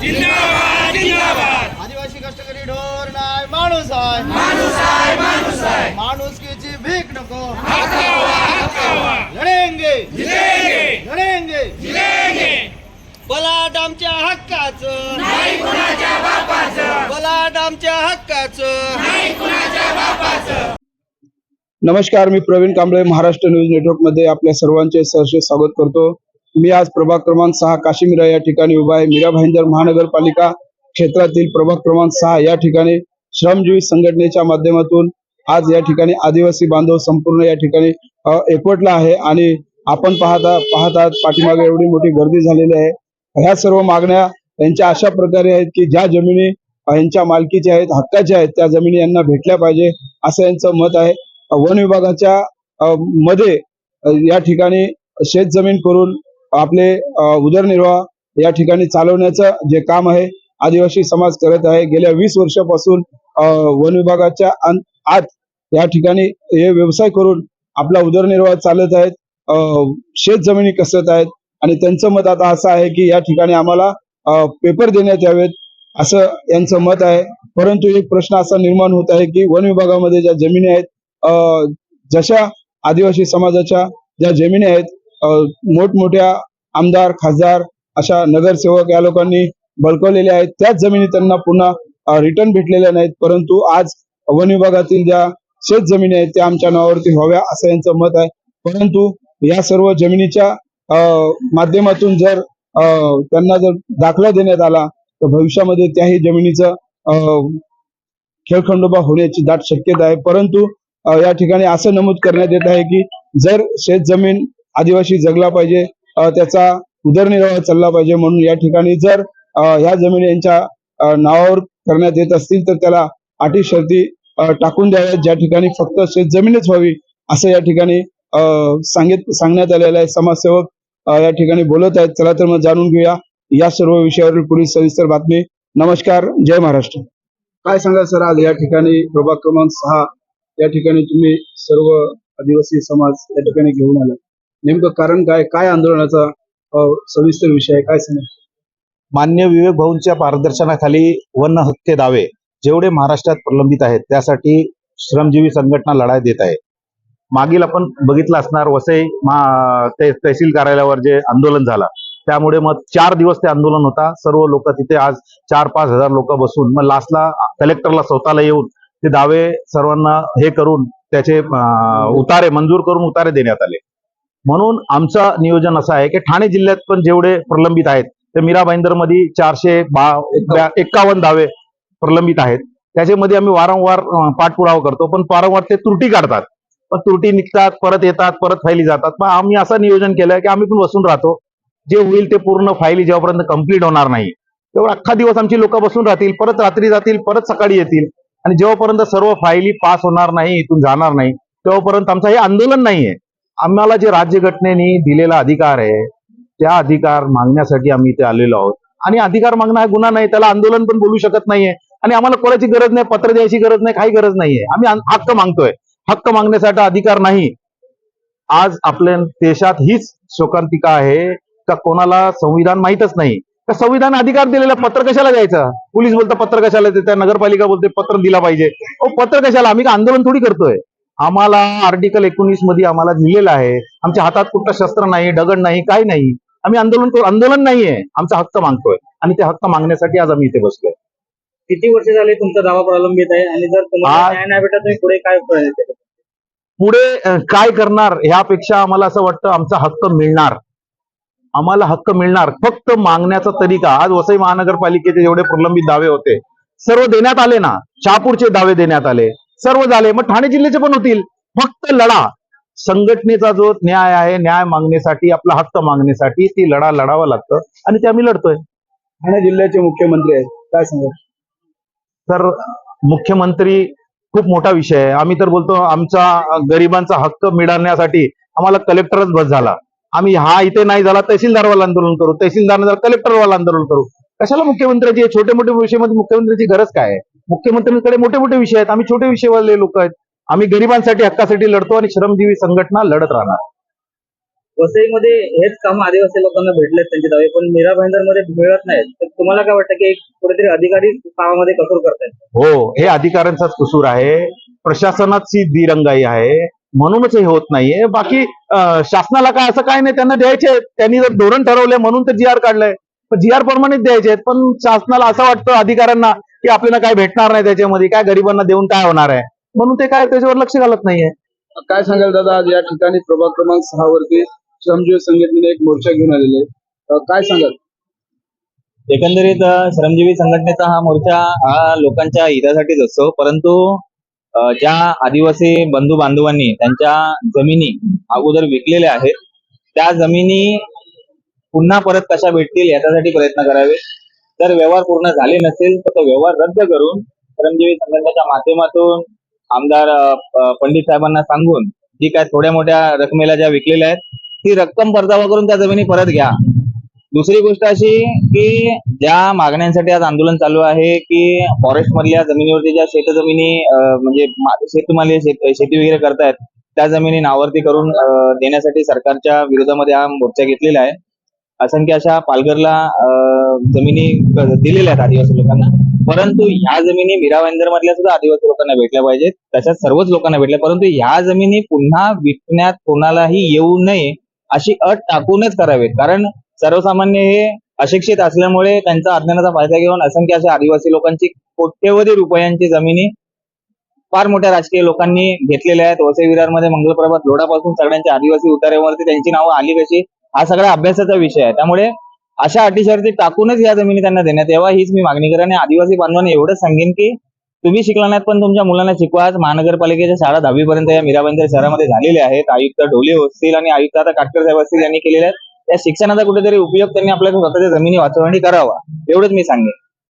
जिंदाबाद जिंदाबाद आदिवासी कष्टकरी ढोर नाय माणूस आहे माणूस आहे माणूस आहे माणुसकीची भीक नको. हक्कावा हक्कावा. लढेंगे. लढेंगे. जिलेंगे. बलाट आमच्या हक्काचं. नाही कुणाच्या बापाचं. बलाट आमच्या हक्काचं. नाही कुणाच्या बापाचं. नमस्कार मी प्रवीण कांबळे महाराष्ट्र न्यूज नेटवर्कमध्ये आपल्या सर्वांचे सहर्ष स्वागत करतो. मी आज प्रभाग क्रमांक सहा काशीमिरा या ठिकाणी उभा आहे. मीरा भाईंदर महानगरपालिका क्षेत्रातील प्रभाग क्रमांक सहा या ठिकाणी श्रमजीवी संघटनेच्या माध्यमातून आज या ठिकाणी आदिवासी बांधव संपूर्ण या ठिकाणी एकवटला आहे आणि आपण पाहता पाहतात पाठीमागे एवढी मोठी गर्दी झालेली आहे. ह्या सर्व मागण्या यांच्या अशा प्रकारे आहेत की ज्या जमिनी यांच्या मालकीच्या आहेत हक्काच्या आहेत त्या जमिनी यांना भेटल्या पाहिजे असं यांचं मत आहे. वन विभागाच्या मध्ये या ठिकाणी शेत जमीन करून आपले उदरनिर्वाह या ठिकाणी चालवण्याचं जे काम आहे आदिवासी समाज करत आहे. गेल्या वीस वर्षापासून वन विभागाच्या आत या ठिकाणी हे व्यवसाय करून आपला उदरनिर्वाह चालत आहेत. शेत जमिनी कसत आहेत. आणि त्यांचं मत आता असं आहे की या ठिकाणी आम्हाला पेपर देण्यात यावेत असं यांचं मत आहे. परंतु एक प्रश्न असा निर्माण होत आहे की वन विभागामध्ये ज्या जमिनी आहेत अ, जशा आदिवासी समाजाच्या ज्या जमिनी आहेत मोठमोठ्या आमदार खासदार अशा नगरसेवक या लोकांनी बळकवलेल्या आहेत. त्याच जमिनी त्यांना पुन्हा रिटर्न भेटलेल्या नाहीत. परंतु आज वन विभागातील ज्या शेत जमिनी आहेत त्या आमच्या नावावरती व्हाव्या असं यांचं मत आहे. परंतु या सर्व जमिनीच्या अ, माध्यमातून जर अ, त्यांना जर दाखला देण्यात आला तर भविष्यामध्ये त्याही जमिनीचं अ, खेळखंडोबा होण्याची दाट शक्यता आहे. परंतु या ठिकाणी असं नमूद करण्यात येत आहे की जर शेत जमीन आदिवासी जगला पाहिजे त्याचा उदरनिर्वाह चालला पाहिजे म्हणून या ठिकाणी जर ह्या जमिनी यांच्या नावावर करण्यात येत असतील तर त्याला अटी शर्ती टाकून द्याव्यात. ज्या ठिकाणी फक्त शेत जमीनच व्हावी असं या ठिकाणी सांगित सांगण्यात आलेलं आहे. समाजसेवक या ठिकाणी बोलत आहेत. चला तर मग जाणून घेऊया या सर्व विषयावरील पुढील सविस्तर बातमी. नमस्कार. जय महाराष्ट्र. काय सांगा सर? आज या ठिकाणी प्रभाग क्रमांक सहा या ठिकाणी तुम्ही सर्व आदिवासी समाज या ठिकाणी घेऊन आला नेमकं कारण काय? काय आंदोलनाचा सविस्तर विषय आहे? काय सांगा? मान्य विवेक भाऊंच्या मार्गदर्शनाखाली वन हक्के दावे जेवढे महाराष्ट्रात प्रलंबित आहेत त्यासाठी श्रमजीवी संघटना लढाई देत आहे. मागील आपण बघितलं असणार वसई मा- ते- तहसील कार्यालयावर जे आंदोलन झालं त्यामुळे मग चार दिवस ते आंदोलन होता. सर्व लोक तिथे आज चार पाच हजार लोक बसून मग लास्टला कलेक्टरला स्वतःला येऊन ते दावे सर्वांना हे करून त्याचे उतारे मंजूर करून उतारे देण्यात आले. म्हणून आमचं नियोजन असं आहे की ठाणे जिल्ह्यात पण जेवढे प्रलंबित आहेत तर मीरा मध्ये चारशे बा एक्कावन्न दावे प्रलंबित आहेत. त्याच्यामध्ये आम्ही वारंवार पाठपुरावा करतो पण वारंवार ते त्रुटी काढतात. पण त्रुटी निघतात परत येतात परत फायली जातात. पण आम्ही असं नियोजन केलंय की आम्ही पण बसून राहतो. जे होईल ते पूर्ण फायली जेव्हापर्यंत कंप्लीट होणार नाही. तेव्हा अख्खा दिवस आमची लोक बसून राहतील परत रात्री जातील परत सकाळी येतील. आणि जेव्हापर्यंत सर्व फायली पास होणार नाही इथून जाणार नाही तेव्हापर्यंत आमचं हे आंदोलन नाहीये. आम्हाला जे राज्यघटनेने दिलेला अधिकार आहे त्या अधिकार मागण्यासाठी आम्ही इथे आलेलो आहोत. आणि अधिकार मागणं हा गुन्हा नाही त्याला आंदोलन पण बोलू शकत नाहीये. आणि आम्हाला कोणाची गरज नाही पत्र द्यायची गरज नाही काही गरज नाहीये. आम्ही हक्क मागतोय. हक्क मागण्यासाठी अधिकार नाही. आज आपल्या देशात हीच शोकांतिका आहे का कोणाला संविधान माहीतच नाही. का संविधान अधिकार दिलेला पत्र कशाला द्यायचं? पोलीस बोलतं पत्र कशाला देतं नगरपालिका बोलते पत्र दिला पाहिजे. अहो पत्र कशाला? आम्ही का आंदोलन थोडी करतोय? आम्हाला आर्टिकल एकोणीसमध्ये आम्हाला लिहिलेलं आहे. आमच्या हातात कुठलं शस्त्र नाही दगड नाही काही नाही. आम्ही आंदोलन करू आंदोलन नाहीये. आमचा हक्क मागतोय. आणि ते हक्क मागण्यासाठी आज आम्ही इथे बसलोय. किती वर्ष झाले तुमचा दावा प्रलंबित आहे? आणि जर तुम्हाला न्याय नाही भेटत तुम्ही पुढे काय? पुढे काय करणार? ह्यापेक्षा आम्हाला असं वाटतं आमचा हक्क मिळणार. आम्हाला हक्क मिळणार. फक्त मागण्याचा तरीका. आज वसई महानगरपालिकेचे जेवढे प्रलंबित दावे होते सर्व देण्यात आले ना? शहापूरचे दावे देण्यात आले. सर्व झाले. मग ठाणे जिल्ह्याचे पण होतील. फक्त लढा. संघटनेचा जो न्याय आहे न्याय मागण्यासाठी आपला हक्क मागण्यासाठी ती लढा लढावा लागतं आणि ते आम्ही लढतोय. ठाणे जिल्ह्याचे मुख्यमंत्री आहेत. काय सांगा तर मुख्यमंत्री खूप मोठा विषय आहे. आम्ही तर बोलतो आमचा गरिबांचा हक्क मिळवण्यासाठी आम्हाला कलेक्टरच बस झाला. आम्ही हा इथे नाही झाला तहसीलदारवाला आंदोलन करू. तहसीलदार झाला कलेक्टरवाला आंदोलन करू. कशाला मुख्यमंत्र्याची छोटे मोठे विषयामध्ये मुख्यमंत्र्याची गरज काय आहे? मुख्यमंत्र्यांकडे मोठे मोठे विषय आहेत. आम्ही छोटे विषयवाले लोक आहेत. आम्ही गरिबांसाठी हक्कासाठी लढतो आणि श्रमजीवी संघटना लढत राहणार. वसईमध्ये हेच काम आदिवासी लोकांना भेटलेत त्यांचे दावे. पण मीरा भाईंदरमध्ये मिळत नाहीत. तर तुम्हाला काय वाटतं की कुठेतरी अधिकारी कामामध्ये कसूर करतायत? हो हे अधिकाऱ्यांचाच कसूर आहे. प्रशासनाची दिरंगाई आहे. म्हणूनच हे होत नाहीये. बाकी शासनाला काय असं काय नाही. त्यांना द्यायचे. त्यांनी जर धोरण ठरवले म्हणून तर जी आर काढलंय. पण जी आर प्रमाणेच द्यायचे आहेत. पण शासनाला असं वाटतं अधिकाऱ्यांना की आपल्याला काय भेटणार नाही त्याच्यामध्ये काय गरिबांना देऊन काय होणार आहे? म्हणून ते काय त्याच्यावर लक्ष घालत नाहीये. काय सांगाल दादा आज या ठिकाणी प्रभाग क्रमांक सहा वरती श्रमजीवी संघटनेने एक मोर्चा घेऊन आलेले काय सांगाल? एकंदरीत श्रमजीवी संघटनेचा हा मोर्चा हा लोकांच्या हितासाठीच असतो. परंतु ज्या आदिवासी बंधू बांधवांनी त्यांच्या जमिनी अगोदर विकलेल्या आहेत त्या जमिनी पुन्हा परत कशा भेटतील याच्यासाठी प्रयत्न करावे. जर व्यवहार पूर्ण झाले नसेल तर तो व्यवहार रद्द करून श्रमजीवी संघटनेच्या माध्यमातून आमदार पंडित साहेबांना सांगून जी काय थोड्या मोठ्या रकमेला ज्या विकलेल्या आहेत ती रक्कम परतावा करून त्या जमिनी परत घ्या. दुसरी गोष्ट अशी की ज्या मागण्यांसाठी आज आंदोलन चालू आहे की फॉरेस्ट मधल्या जमिनीवरती ज्या शेतजमिनी जमिनी म्हणजे मा- शेतमाले शेती वगैरे करतायत त्या जमिनी नावरती करून देण्यासाठी सरकारच्या विरोधामध्ये हा मोर्चा घेतलेला आहे. असंख्य अशा पालघरला जमिनी दिलेल्या आहेत आदिवासी लोकांना. परंतु ह्या जमिनी मीरावांदर मधल्या सुद्धा आदिवासी लोकांना भेटल्या पाहिजेत. तशाच सर्वच लोकांना भेटल्या. परंतु ह्या जमिनी पुन्हा विकण्यात कोणालाही येऊ नये अशी अट टाकूनच करावेत. कारण सर्वसामान्य हे अशिक्षित असल्यामुळे त्यांचा अज्ञानाचा फायदा घेऊन असंख्य अशा आदिवासी लोकांची कोट्यवधी रुपयांची जमिनी फार मोठ्या राजकीय लोकांनी घेतलेल्या आहेत. वसई विरारमध्ये मंगलप्रभात लोढापासून सगळ्यांच्या आदिवासी उतार्यावरती त्यांची नावं आली कशी? हा सगळा अभ्यासाचा विषय आहे. त्यामुळे अशा अटी शर्ती टाकूनच या जमिनी त्यांना देण्यात यावा हीच मी मागणी करेन. आणि आदिवासी बांधवांना एवढंच सांगेन की तुम्ही शिकला नाहीत पण तुमच्या मुलांना शिकवा. महानगरपालिकेच्या शाळा दहावीपर्यंत या मीराबाईंदर शहरामध्ये झालेल्या आहेत. आयुक्त ढोले असतील आणि आयुक्त आता काटकर साहेब असतील यांनी केलेल्या आहेत. त्या शिक्षणाचा कुठेतरी उपयोग त्यांनी आपल्या स्वतःच्या जमिनी वाचवणी करावा एवढंच मी सांगेन.